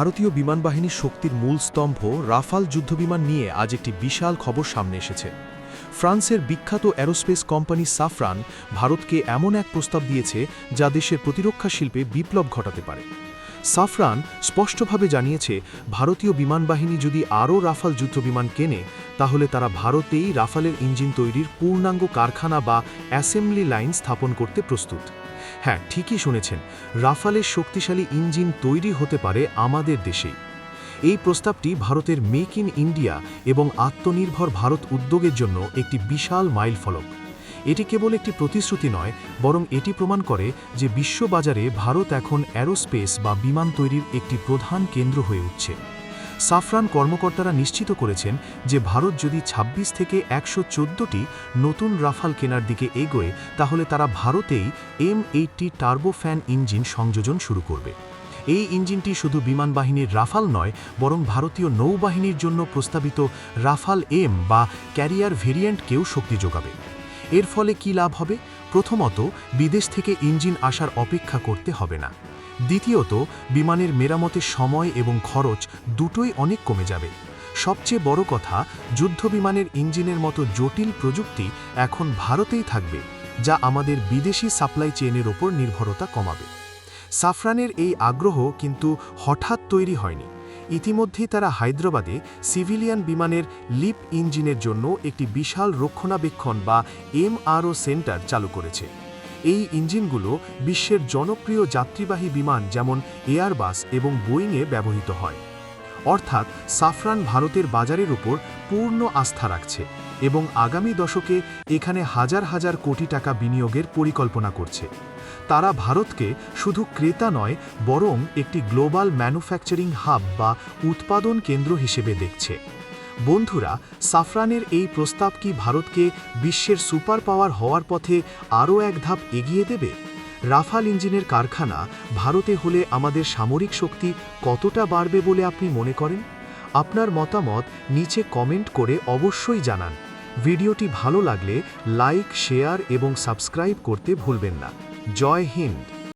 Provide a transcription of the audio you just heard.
ভারতীয় বিমানবাহিনীর শক্তির মূল স্তম্ভ রাফাল যুদ্ধবিমান নিয়ে আজ একটি বিশাল খবর সামনে এসেছে। ফ্রান্সের বিখ্যাত অ্যারোস্পেস কোম্পানি সাফরান ভারতকে এমন এক প্রস্তাব দিয়েছে যা দেশের প্রতিরক্ষা শিল্পে বিপ্লব ঘটাতে পারে। সাফরান স্পষ্টভাবে জানিয়েছে, ভারতীয় বিমানবাহিনী যদি আরও রাফাল যুদ্ধবিমান কেনে, তাহলে তারা ভারতেই রাফালের ইঞ্জিন তৈরির পূর্ণাঙ্গ কারখানা বা অ্যাসেম্বলি লাইন স্থাপন করতে প্রস্তুত। হ্যাঁ ঠিকই শুনেছেন। রাফালের শক্তিশালী ইঞ্জিন তৈরি হতে পারে আমাদের দেশেই। এই প্রস্তাবটি ভারতের মেক ইন ইন্ডিয়া এবং আত্মনির্ভর ভারত উদ্যোগের জন্য একটি বিশাল মাইল ফলক এটি কেবল একটি প্রতিশ্রুতি নয়, বরং এটি প্রমাণ করে যে বিশ্ববাজারে ভারত এখন অ্যারোস্পেস বা বিমান তৈরির একটি প্রধান কেন্দ্র হয়ে উঠছে। সাফরান কর্মকর্তারা নিশ্চিত করেছেন যে ভারত যদি ২৬ থেকে একশো নতুন রাফাল কেনার দিকে এগোয়, তাহলে তারা ভারতেই এম এইটটি টার্বোফ্যান ইঞ্জিন সংযোজন শুরু করবে। এই ইঞ্জিনটি শুধু বিমান বাহিনীর রাফাল নয়, বরং ভারতীয় নৌবাহিনীর জন্য প্রস্তাবিত রাফাল এম বা ক্যারিয়ার ভেরিয়েন্টকেও শক্তি যোগাবে। এর ফলে কি লাভ হবে? প্রথমত, বিদেশ থেকে ইঞ্জিন আসার অপেক্ষা করতে হবে না। দ্বিতীয়ত, বিমানের মেরামতের সময় এবং খরচ দুটোই অনেক কমে যাবে। সবচেয়ে বড় কথা যুদ্ধ বিমানের ইঞ্জিনের মতো জটিল প্রযুক্তি এখন ভারতেই থাকবে, যা আমাদের বিদেশি সাপ্লাই চেইনের ওপর নির্ভরতা কমাবে। সাফরানের এই আগ্রহ কিন্তু হঠাৎ তৈরি হয়নি। ইতিমধ্যেই তারা হায়দ্রাবাদে সিভিলিয়ান বিমানের লিপ ইঞ্জিনের জন্য একটি বিশাল রক্ষণাবেক্ষণ বা এমআরও সেন্টার চালু করেছে। এই ইঞ্জিনগুলো বিশ্বের জনপ্রিয় যাত্রীবাহী বিমান যেমন এয়ারবাস এবং বোয়িংয়ে ব্যবহৃত হয়। অর্থাৎ সাফরান ভারতের বাজারের উপর পূর্ণ আস্থা রাখছে এবং আগামী দশকে এখানে হাজার হাজার কোটি টাকা বিনিয়োগের পরিকল্পনা করছে। তারা ভারতকে শুধু ক্রেতা নয়, বরং একটি গ্লোবাল ম্যানুফ্যাকচারিং হাব বা উৎপাদন কেন্দ্র হিসেবে দেখছে। বন্ধুরা, সাফরানের এই প্রস্তাব কি ভারতকে বিশ্বের সুপার পাওয়ার হওয়ার পথে আরও এক ধাপ এগিয়ে দেবে? রাফাল ইঞ্জিনের কারখানা ভারতে হলে আমাদের সামরিক শক্তি কতটা বাড়বে বলে আপনি মনে করেন? আপনার মতামত নিচে কমেন্ট করে অবশ্যই জানান। ভিডিওটি ভালো লাগলে লাইক, শেয়ার এবং সাবস্ক্রাইব করতে ভুলবেন না। জয় হিন্দ!